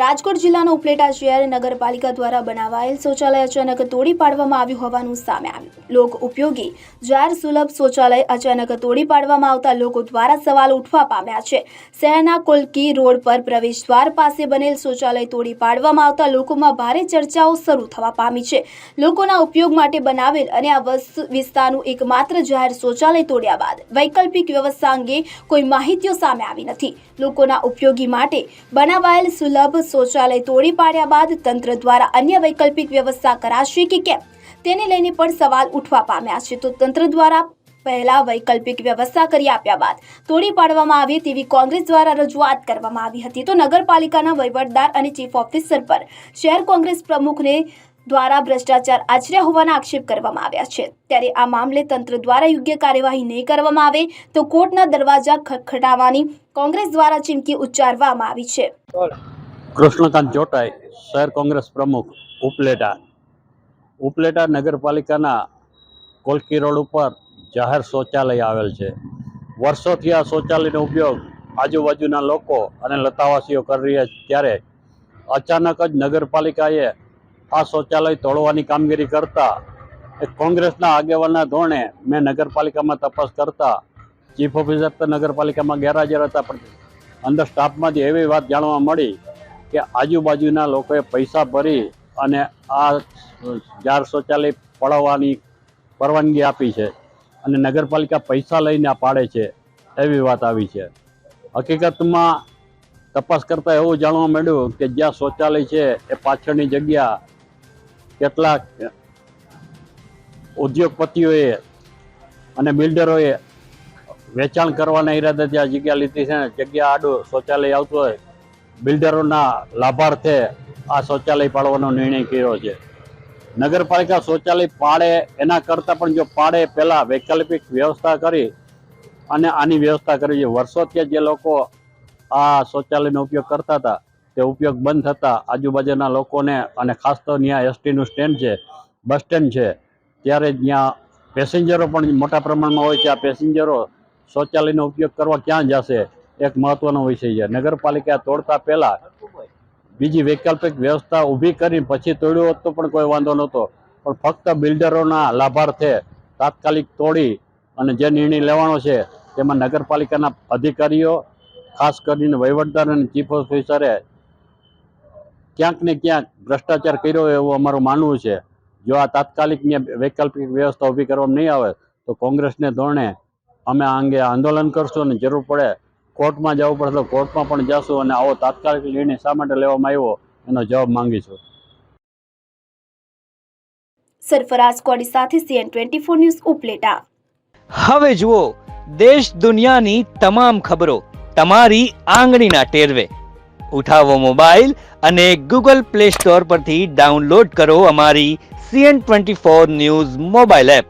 રાજકોટ જિલ્લાના ઉપલેટા શહેર નગરપાલિકા દ્વારા બનાવાયેલ શૌચાલય અચાનક તોડી પાડવામાં આવ્યું હોવાનું સામે આવ્યું. લોક ઉપયોગી, જાહેર સુલભ શૌચાલય અચાનક તોડી પાડવામાં આવતા લોકો દ્વારા સવાલ ઉઠવા પામ્યા છે. શહેરના કોલકી રોડ પર પ્રવેશ દ્વાર પાસે બનેલ શૌચાલય તોડી પાડવામાં આવતા લોકોમાં ભારે ચર્ચાઓ શરૂ થવા પામી છે. લોકોના ઉપયોગ માટે બનાવેલ અને આ વસ્તુ વિસ્તારનું એકમાત્ર જાહેર શૌચાલય તોડ્યા બાદ વૈકલ્પિક વ્યવસ્થા અંગે કોઈ માહિતીઓ સામે આવી નથી. લોકોના ઉપયોગી માટે બનાવાયેલ સુલભ શૌચાલય તોડી પાડ્યા બાદ તંત્ર દ્વારા અન્ય વૈકલ્પિક વ્યવસ્થા કરાશે કે કેમ? તેને લઈને પણ સવાલ ઉઠવા પામ્યા છે. તો તંત્ર દ્વારા પહેલા વૈકલ્પિક વ્યવસ્થા કરી આપ્યા બાદ તોડી પાડવામાં આવે તેવી કોંગ્રેસ દ્વારા રજૂઆત કરવામાં આવી હતી. તો નગરપાલિકાના વહીવટદાર અને ચીફ ઓફિસર પર શહેર કોંગ્રેસ પ્રમુખને દ્વારા ભ્રષ્ટાચાર આચર્યા હોવાના આક્ષેપ કરવામાં આવ્યા છે. ત્યારે આ મામલે તંત્ર દ્વારા યોગ્ય કાર્યવાહી નહીં કરવામાં આવે તો કોર્ટના દરવાજા ખખડાવવાની કોંગ્રેસ દ્વારા ચીમકી ઉચ્ચારવામાં આવી છે. કૃષ્ણકાંત ચોટાઈ શહેર કોંગ્રેસ પ્રમુખ ઉપલેટા. ઉપલેટા નગરપાલિકાના કોલકી રોડ ઉપર જાહેર શૌચાલય આવેલ છે. વર્ષોથી આ શૌચાલયનો ઉપયોગ આજુબાજુના લોકો અને લતાવાસીઓ કરી રહ્યા ત્યારે અચાનક જ નગરપાલિકાએ આ શૌચાલય તોડવાની કામગીરી કરતા કોંગ્રેસના આગેવાનના ધોરણે મેં નગરપાલિકામાં તપાસ કરતા ચીફ ઓફિસર તો નગરપાલિકામાં ગેરહાજર હતા, પણ અંદર સ્ટાફમાંથી એવી વાત જાણવા મળી કે આજુબાજુના લોકોએ પૈસા ભરી અને આ જાર શૌચાલય પડાવવાની પરવાનગી આપી છે અને નગરપાલિકા પૈસા લઈને પાડે છે એવી વાત આવી છે. હકીકતમાં તપાસ કરતાં એવું જાણવા મળ્યું કે જ્યાં શૌચાલય છે એ પાછળની જગ્યા કેટલાક ઉદ્યોગપતિઓએ અને બિલ્ડરોએ વેચાણ કરવાના ઈરાદાથી આ જગ્યા લીધી છે જગ્યા આડું શૌચાલય આવતું હોય બિલ્ડરોના લાભાર્થે આ શૌચાલય પાડવાનો નિર્ણય કર્યો છે. નગરપાલિકા શૌચાલય પાડે એના કરતાં પણ જો પાડે પહેલાં વૈકલ્પિક વ્યવસ્થા કરી અને આની વ્યવસ્થા કરવી છે વર્ષોથી જે લોકો આ શૌચાલયનો ઉપયોગ કરતા હતા, તે ઉપયોગ બંધ થતા આજુબાજુના લોકોને અને ખાસ તો ત્યાં એસટીનું સ્ટેન્ડ છે, બસ સ્ટેન્ડ છે, ત્યારે ત્યાં પેસેન્જરો પણ મોટા પ્રમાણમાં હોય છે, આ પેસેન્જરો શૌચાલયનો ઉપયોગ કરવા ક્યાં જશે? એક મહત્વનો વિષય છે. નગરપાલિકા તોડતા પહેલા બીજી વૈકલ્પિક વ્યવસ્થા ઊભી કરી પછી તોડ્યું હોત તો પણ કોઈ વાંધો નહોતો. પણ ફક્ત બિલ્ડરોના લાભાર્થે તાત્કાલિક તોડી અને જે નિર્ણય લેવાનો છે, તેમાં નગરપાલિકાના અધિકારીઓ, ખાસ કરીને વહીવટદાર અને ચીફ ઓફિસરે ક્યાંક ને ક્યાંક ભ્રષ્ટાચાર કર્યો એવું અમારું માનવું છે. જો આ તાત્કાલિક વૈકલ્પિક વ્યવસ્થા ઊભી કરવામાં નહીં આવે, તો કોંગ્રેસને ધોરણે અમે આ અંગે આંદોલન કરશું અને જરૂર પડે કોર્ટમાં જવું પડે તો કોર્ટમાં પણ જશું અને આવો તાત્કાલિક નિર્ણય શા માટે લેવામાં આવ્યો એનો જવાબ માંગીશું. સરફરાજ કોડી સાથે CN twenty four news Upleta. હવે જુઓ દેશ દુનિયાની તમામ ખબરો તમારી આંગળીના ટેરવે. ઉઠાવો મોબાઈલ અને ગૂગલ પ્લે સ્ટોર પરથી ડાઉનલોડ કરો અમારી CN twenty four news mobile app.